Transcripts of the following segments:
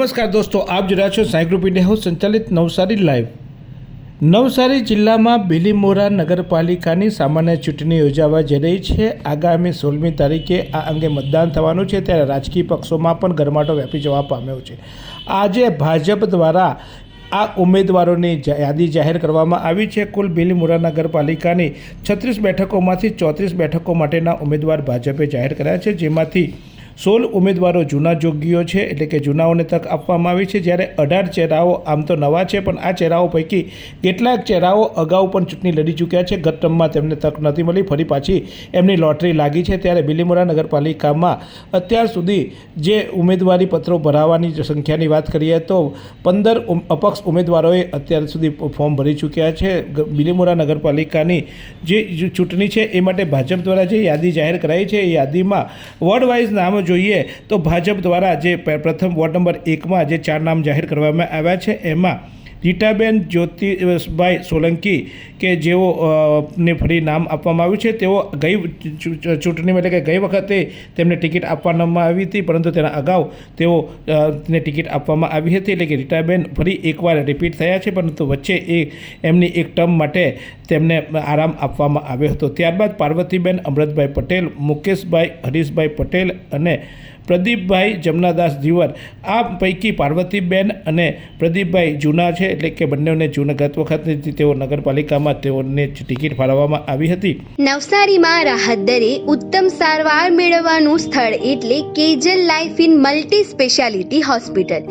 નમસ્કાર દોસ્તો, આપ રહ્યા છો સાંઈ ગ્રુપ ઇન્ડિયા હાઉસ સંચાલિત નવસારી લાઈવ. નવસારી જિલ્લામાં બિલીમોરા નગરપાલિકાની સામાન્ય ચૂંટણી યોજાવા જઈ રહી છે. આગામી સોળમી તારીખે આ અંગે મતદાન થવાનું છે. ત્યારે રાજકીય પક્ષોમાં પણ ગરમાટો વ્યાપી જવા પામ્યો છે. આજે ભાજપ દ્વારા આ ઉમેદવારોની યાદી જાહેર કરવામાં આવી છે. કુલ બિલીમોરા નગરપાલિકાની છત્રીસ બેઠકોમાંથી ચોત્રીસ બેઠકો માટેના ઉમેદવાર ભાજપે જાહેર કર્યા છે. જેમાંથી સોળ ઉમેદવારો જૂના જોગીઓ છે, એટલે કે જૂનાઓને તક આપવામાં આવી છે. જ્યારે અઢાર ચહેરાઓ આમ તો નવા છે, પણ આ ચહેરાઓ પૈકી કેટલાક ચહેરાઓ અગાઉ પણ ચૂંટણી લડી ચૂક્યા છે. ગત ટર્મમાં તેમને તક નથી મળી, ફરી પાછી એમની લોટરી લાગી છે. ત્યારે બિલીમોરા નગરપાલિકામાં અત્યાર સુધી જે ઉમેદવારી પત્રો ભરાવાની સંખ્યાની વાત કરીએ તો પંદર અપક્ષ ઉમેદવારોએ અત્યાર સુધી ફોર્મ ભરી ચૂક્યા છે. બિલીમોરા નગરપાલિકાની જે ચૂંટણી છે, એ માટે ભાજપ દ્વારા જે યાદી જાહેર કરાઈ છે, એ યાદીમાં વોર્ડ વાઇઝ નામ જોઈએ તો ભાજપ દ્વારા જે પ્રથમ વોર્ડ નંબર એકમાં જે ચાર નામ જાહેર કરવામાં આવ્યા છે, એમાં રીટાબેન જ્યોતિભાઈ સોલંકી કે જેઓ ને ફરી નામ આપવામાં આવ્યું છે. તેઓ ગઈ ચૂંટણીમાં એટલે કે ગઈ વખતે તેમને ટિકિટ આપવામાં આવી હતી, પરંતુ તેના અગાઉ તેઓ તેને ટિકિટ આપવામાં આવી હતી. એટલે કે રીટાબેન ફરી એકવાર રિપીટ થયા છે, પરંતુ વચ્ચે એ, એમની એક ટર્મ માટે તેમને આરામ આપવામાં આવ્યો હતો. ત્યારબાદ પાર્વતીબેન અમૃતભાઈ પટેલ, મુકેશભાઈ હરીશભાઈ પટેલ અને પ્રદીપભાઈ જમનાદાસ ધીવર. આ પૈકી પાર્વતીબેન અને પ્રદીપભાઈ જૂના છે, એટલે કે બંનેને જૂના ગત વખતની તેઓ નગરપાલિકામાં તેઓને ટિકિટ ફાળવવામાં આવી હતી. નવસારીમાં રાહત દરે ઉત્તમ સારવાર મેળવવાનું સ્થળ એટલે Kejal life in multi speciality hospital.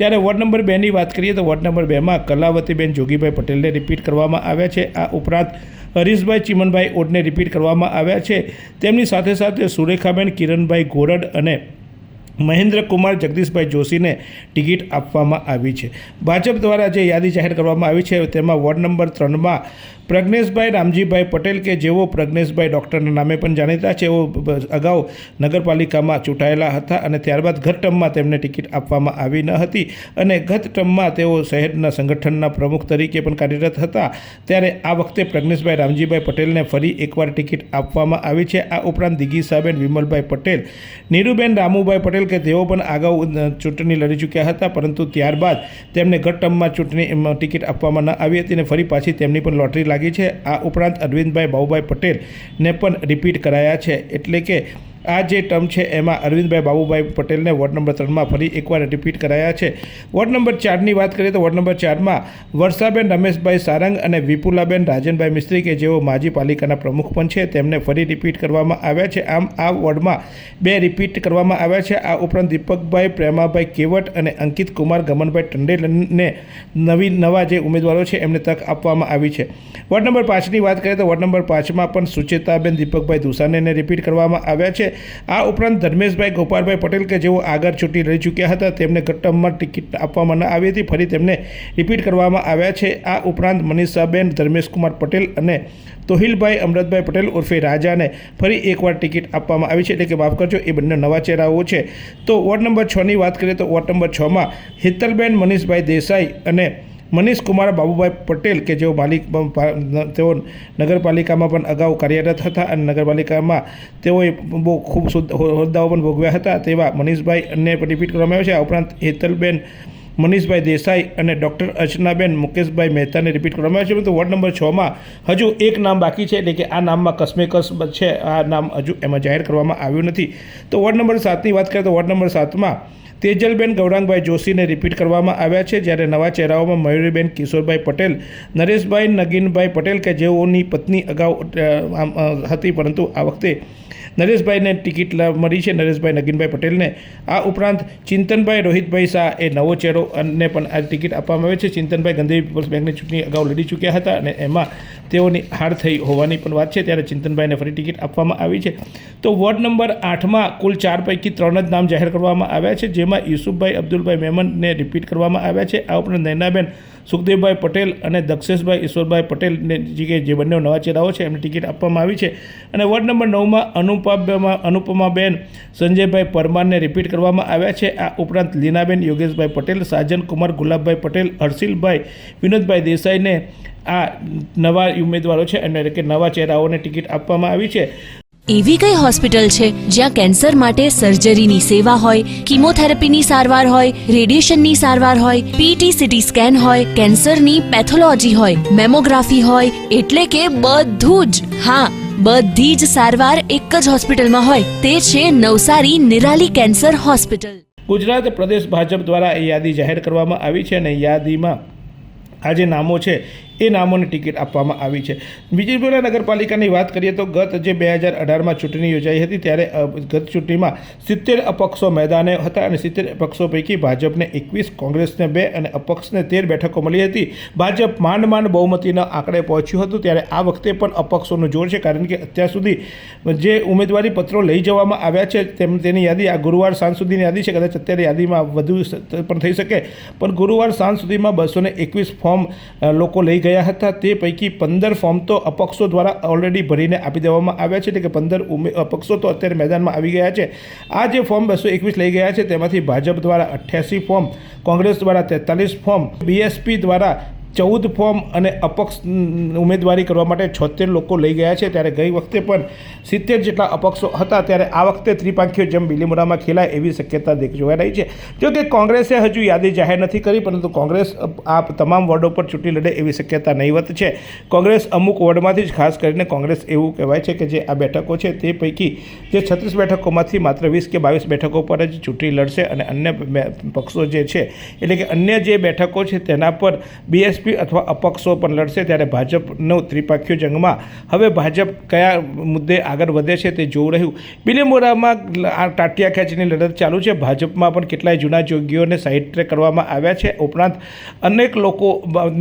ત્યારે વોર્ડ નંબર બેની વાત કરીએ તો વોર્ડ નંબર બેમાં કલાવતીબેન જોગીભાઈ પટેલને રિપીટ કરવામાં આવ્યા છે. આ ઉપરાંત હરીશભાઈ ચિમનભાઈ ઓડને રિપીટ કરવામાં આવ્યા છે. તેમની સાથે સાથે સુરેખાબેન, કિરણભાઈ ગોરડ અને મહેન્દ્રકુમાર જગદીશભાઈ જોશીને ટિકિટ આપવામાં આવી છે. ભાજપ દ્વારા જે યાદી જાહેર કરવામાં આવી છે તેમાં વોર્ડ નંબર ત્રણમાં પ્રજ્ઞેશભાઈ રામજીભાઈ પટેલ કે જેઓ પ્રજ્ઞેશભાઈ ડૉક્ટરના નામે પણ જાણીતા છે, એઓ અગાઉ નગરપાલિકામાં ચૂંટાયેલા હતા અને ત્યારબાદ ગત ટર્મમાં તેમને ટિકિટ આપવામાં આવી ન હતી અને ગત ટર્મમાં તેઓ શહેરના સંગઠનના પ્રમુખ તરીકે પણ કાર્યરત હતા. ત્યારે આ વખતે પ્રજ્ઞેશભાઈ રામજીભાઈ પટેલને ફરી એકવાર ટિકિટ આપવામાં આવી છે. આ ઉપરાંત દિગીસાબેન વિમલભાઈ પટેલ, નીરુબેન રામુભાઈ પટેલ કે તેઓ પણ અગાઉ ચૂંટણી લડી ચૂક્યા હતા, પરંતુ ત્યારબાદ તેમને ગત ટર્મમાં ચૂંટણી ટિકિટ આપવામાં ન આવી હતી અને ફરી પાછી તેમની પણ લોટરી લાગી છે. આ ઉપરાંત અરવિંદભાઈ બાબુભાઈ પટેલને પણ રિપીટ કરાયા છે. એટલે કે આ જે ટર્મ છે, એમાં અરવિંદભાઈ બાબુભાઈ પટેલને વોર્ડ નંબર ત્રણમાં ફરી એકવાર રિપીટ કરાયા છે. વોર્ડ નંબર ચારની વાત કરીએ તો વોર્ડ નંબર ચારમાં વર્ષાબેન રમેશભાઈ સારંગ અને વિપુલાબેન રાજનભાઈ મિસ્ત્રી કે જેઓ માજી પાલિકાના પ્રમુખ પણ છે, તેમને ફરી રિપીટ કરવામાં આવ્યા છે. આમ આ વોર્ડમાં બે રિપીટ કરવામાં આવ્યા છે. આ ઉપરાંત દીપકભાઈ પ્રેમાભાઈ કેવટ અને અંકિત કુમાર ગમનભાઈ ટંડેલને નવી નવા જે ઉમેદવારો છે, એમને તક આપવામાં આવી છે. વોર્ડ નંબર પાંચની વાત કરીએ તો વોર્ડ નંબર પાંચમાં પણ સુચેતાબેન દીપકભાઈ દુસાનેને રિપીટ કરવામાં આવ્યા છે. આ ઉપરાંત ધર્મેશભાઈ ગોપાલભાઈ પટેલ કે જેઓ આગળ ચૂંટણી લડી ચૂક્યા હતા, તેમને ઘટ્ટમમાં ટિકિટ આપવામાં ન આવી હતી. ફરી તેમને રિપીટ કરવામાં આવ્યા છે. આ ઉપરાંત મનીષાબેન, ધર્મેશકુમાર પટેલ અને તોહિલભાઈ અમૃતભાઈ પટેલ ઉર્ફે રાજાને ફરી એકવાર ટિકિટ આપવામાં આવી છે. એટલે કે માફ કરજો, એ બંને નવા ચહેરાઓ છે. તો વોર્ડ નંબર છની વાત કરીએ તો વોર્ડ નંબર છમાં હિતલબેન, મનીષભાઈ દેસાઈ અને મનીષ કુમાર બાબુભાઈ પટેલ કે જેઓ માલિક તેઓ નગરપાલિકામાં પણ અગાઉ કાર્યરત હતા અને નગરપાલિકામાં તેઓએ બહુ ખૂબ હોદ્દાઓ પણ ભોગવ્યા હતા તેવા મનીષભાઈ અને રિપીટ કરવામાં આવ્યા છે. આ ઉપરાંત હેતલબેન મનીષભાઈ દેસાઈ અને ડૉક્ટર અર્ચનાબેન મુકેશભાઈ મહેતાને રિપીટ કરવામાં આવ્યા છે. પરંતુ વોર્ડ નંબર છમાં હજુ એક નામ બાકી છે. એટલે કે આ નામમાં કસમેકસ છે. આ નામ હજુ એમાં જાહેર કરવામાં આવ્યું નથી. તો વોર્ડ નંબર સાતની વાત કરીએ તો વોર્ડ નંબર સાતમાં તેજલબેન ગૌરાંગભાઈ જોશીને રિપીટ કરવામાં આવ્યા છે. જ્યારે નવા ચહેરાઓમાં મયુરીબેન કિશોરભાઈ પટેલ, નરેશભાઈ નગીનભાઈ પટેલ કે જેઓની પત્ની અગાઉ હતી. પરંતુ આ વખતે નરેશભાઈને ટિકિટ મળી છે. નરેશભાઈ નગીનભાઈ પટેલને આ ઉપરાંત ચિંતનભાઈ રોહિતભાઈ શાહ એ નવો ચહેરો અને પણ આ ટિકિટ આપવામાં આવે છે. ચિંતનભાઈ ગંધેરી પીપલ્સ બેંકની ચૂંટણી અગાઉ લડી ચૂક્યા હતા અને એમાં તેઓની હાર થઈ હોવાની પણ વાત છે. ત્યારે ચિંતનભાઈને ફરી ટિકિટ આપવામાં આવી છે. તો વોર્ડ નંબર આઠમાં કુલ ચાર પૈકી ત્રણ જ નામ જાહેર કરવામાં આવ્યા છે. જેમાં યુસુફભાઈ, અબ્દુલભાઈ મેમનને રિપીટ કરવામાં આવ્યા છે. આ ઉપરાંત નૈનાબેન સુખદેવભાઈ પટેલ અને દક્ષેશભાઈ ઈશ્વરભાઈ પટેલને જે જે બંને નવા ચહેરાઓ છે, એમને ટિકિટ આપવામાં આવી છે. અને વોર્ડ નંબર નવમાં અનુપામાં, અનુપમાબેન, સંજયભાઈ પરમારને રિપીટ કરવામાં આવ્યા છે. આ ઉપરાંત લીનાબેન યોગેશભાઈ પટેલ સાજન કુમાર ગુલાબભાઈ પટેલ, હર્ષિલભાઈ વિનોદભાઈ દેસાઈને આ નવા ઉમેદવારો છે એટલે કે નવા ચહેરાઓને ટિકિટ આપવામાં આવી છે. એવી કઈ હોસ્પિટલ છે જ્યાં કેન્સર માટે સર્જરીની સેવા હોય કિમોથેરાપીની સારવાર હોય રેડિયેશનની સારવાર હોય પીટી સીટી સ્કેન હોય કેન્સરની પેથોલોજી હોય મેમોગ્રાફી હોય એટલે કે બધું જ. હા બધી જ સારવાર એક જ હોસ્પિટલમાં હોય તે છે નવસારી નિરાલી કેન્સર હોસ્પિટલ. ગુજરાત પ્રદેશ ભાજપ દ્વારા એ યાદી જાહેર કરવામાં આવી છે અને યાદીમાં આ જે નામો છે એ નામોની ટિકિટ આપવામાં આવી છે. વિજયપુરા નગરપાલિકાની વાત કરીએ તો ગત જે બે હજાર અઢારમાં ચૂંટણી યોજાઈ હતી ત્યારે ગત ચૂંટણીમાં સિત્તેર અપક્ષો મેદાને હતા અને સિત્તેર અપક્ષો પૈકી ભાજપને એકવીસ, કોંગ્રેસને બે અને અપક્ષને તેર બેઠકો મળી હતી. ભાજપ માંડ માંડ બહુમતીના આંકડે પહોંચ્યું હતું ત્યારે આ વખતે પણ અપક્ષોનું જોર છે કારણ કે અત્યાર સુધી જે ઉમેદવારી પત્રો લઈ જવામાં આવ્યા છે તેમ તેની યાદી, આ ગુરુવાર સાંજ સુધીની યાદી છે. કદાચ અત્યારે યાદીમાં વધુ પણ થઈ શકે. પણ ગુરુવાર સાંજ સુધીમાં બસોને એકવીસ ફોર્મ લોકો લઈ ગયા હતા તે પૈકી પંદર ફોર્મ તો અપક્ષો દ્વારા ઓલરેડી ભરીને આપી દેવામાં આવ્યા છે. એટલે કે પંદર ઉમે, અપક્ષો તો અત્યારે મેદાનમાં આવી ગયા છે. આ જે ફોર્મ બસો એકવીસ લઈ ગયા છે તેમાંથી ભાજપ દ્વારા અઠ્યાસી ફોર્મ, કોંગ્રેસ દ્વારા તેતાલીસ ફોર્મ, બીએસપી દ્વારા ચૌદ ફોર્મ અને અપક્ષ ઉમેદવારી કરવા માટે છોતેર લોકો લઈ ગયા છે. ત્યારે ગઈ વખતે પણ સિત્તેર જેટલા અપક્ષો હતા. ત્યારે આ વખતે ત્રિપાંખીઓ જેમ બિલીમોરામાં ખેલાય એવી શક્યતા જોવા રહી છે. જો કે કોંગ્રેસે હજુ યાદી જાહેર નથી કરી, પરંતુ કોંગ્રેસ આ તમામ વોર્ડો પર ચૂંટણી લડે એવી શક્યતા નહીવત છે. કોંગ્રેસ અમુક વોર્ડમાંથી જ, ખાસ કરીને કોંગ્રેસ એવું કહેવાય છે કે જે આ બેઠકો છે તે પૈકી જે છત્રીસ બેઠકોમાંથી માત્ર વીસ કે બાવીસ બેઠકો પર જ ચૂંટણી લડશે અને અન્ય પક્ષો જે છે, એટલે કે અન્ય જે બેઠકો છે તેના પર બીએસપી અથવા અપક્ષો પણ લડશે ત્યારે ભાજપનો ત્રિપાખીય જંગમાં. હવે ભાજપ કયા મુદ્દે આગળ વધે છે તે જોવું રહ્યું. બિલીમોરામાં આ ટાટિયા ખેંચની લડત ચાલુ છે. ભાજપમાં પણ કેટલાય જૂના જોગીઓને સાહિત્ય ટ્રેક કરવામાં આવ્યા છે. ઉપરાંત અનેક લોકો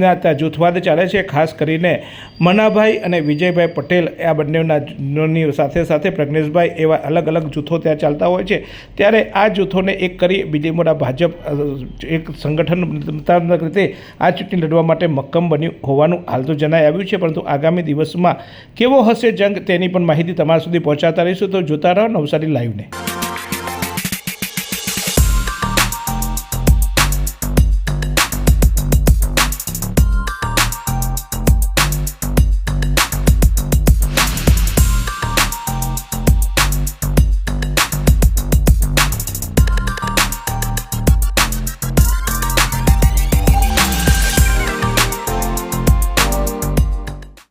ત્યાં જૂથવાદ ચાલે છે. ખાસ કરીને મનાભાઈ અને વિજયભાઈ પટેલ આ બંનેના સાથે સાથે પ્રજ્ઞેશભાઈ એવા અલગ અલગ જૂથો ત્યાં ચાલતા હોય છે. ત્યારે આ જૂથોને એક કરી બિલીમોરા ભાજપ એક સંગઠન રીતે આ ચૂંટણી લડવા માટે મક્કમ બન્યું હોવાનું હાલ તો જણાઈ આવ્યું છે, પરંતુ આગામી દિવસમાં કેવો હશે જંગ તેની પણ માહિતી તમારા સુધી પહોંચાડતા રહીશું. તો જોતા રહો નવસારી લાઈવને.